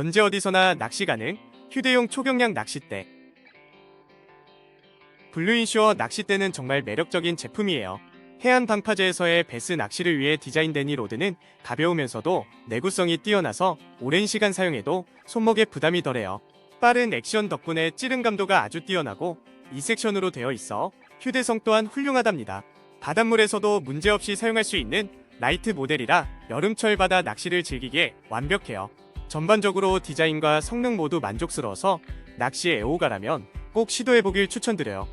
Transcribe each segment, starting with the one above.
언제 어디서나 낚시 가능 휴대용 초경량 낚싯대. 블루인슈어 낚싯대는 정말 매력적인 제품이에요. 해안 방파제에서의 베스 낚시를 위해 디자인된 이 로드는 가벼우면서도 내구성이 뛰어나서 오랜 시간 사용해도 손목에 부담이 덜해요. 빠른 액션 덕분에 찌른 감도가 아주 뛰어나고 이 섹션으로 되어 있어 휴대성 또한 훌륭하답니다. 바닷물에서도 문제없이 사용할 수 있는 라이트 모델이라 여름철 바다 낚시를 즐기기에 완벽해요. 전반적으로 디자인과 성능 모두 만족스러워서 낚시 애호가라면 꼭 시도해보길 추천드려요.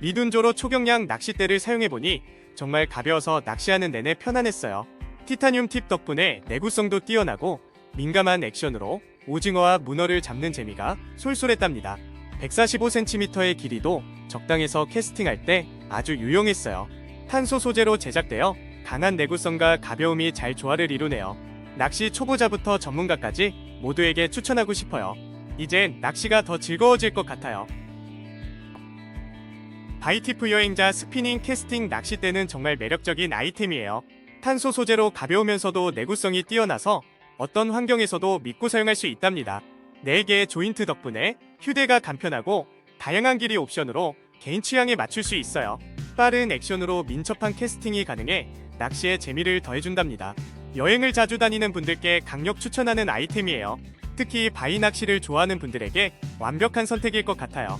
리둔조로 초경량 낚싯대를 사용해보니 정말 가벼워서 낚시하는 내내 편안했어요. 티타늄 팁 덕분에 내구성도 뛰어나고 민감한 액션으로 오징어와 문어를 잡는 재미가 솔솔했답니다. 145cm의 길이도 적당해서 캐스팅할 때 아주 유용했어요. 탄소 소재로 제작되어 강한 내구성과 가벼움이 잘 조화를 이루네요. 낚시 초보자부터 전문가까지 모두에게 추천하고 싶어요. 이젠 낚시가 더 즐거워질 것 같아요. 바이티프 여행자 스피닝 캐스팅 낚싯대는 정말 매력적인 아이템이에요. 탄소 소재로 가벼우면서도 내구성이 뛰어나서 어떤 환경에서도 믿고 사용할 수 있답니다. 4개의 조인트 덕분에 휴대가 간편하고 다양한 길이 옵션으로 개인 취향에 맞출 수 있어요. 빠른 액션으로 민첩한 캐스팅이 가능해 낚시에 재미를 더해준답니다. 여행을 자주 다니는 분들께 강력 추천하는 아이템이에요. 특히 바위 낚시를 좋아하는 분들에게 완벽한 선택일 것 같아요.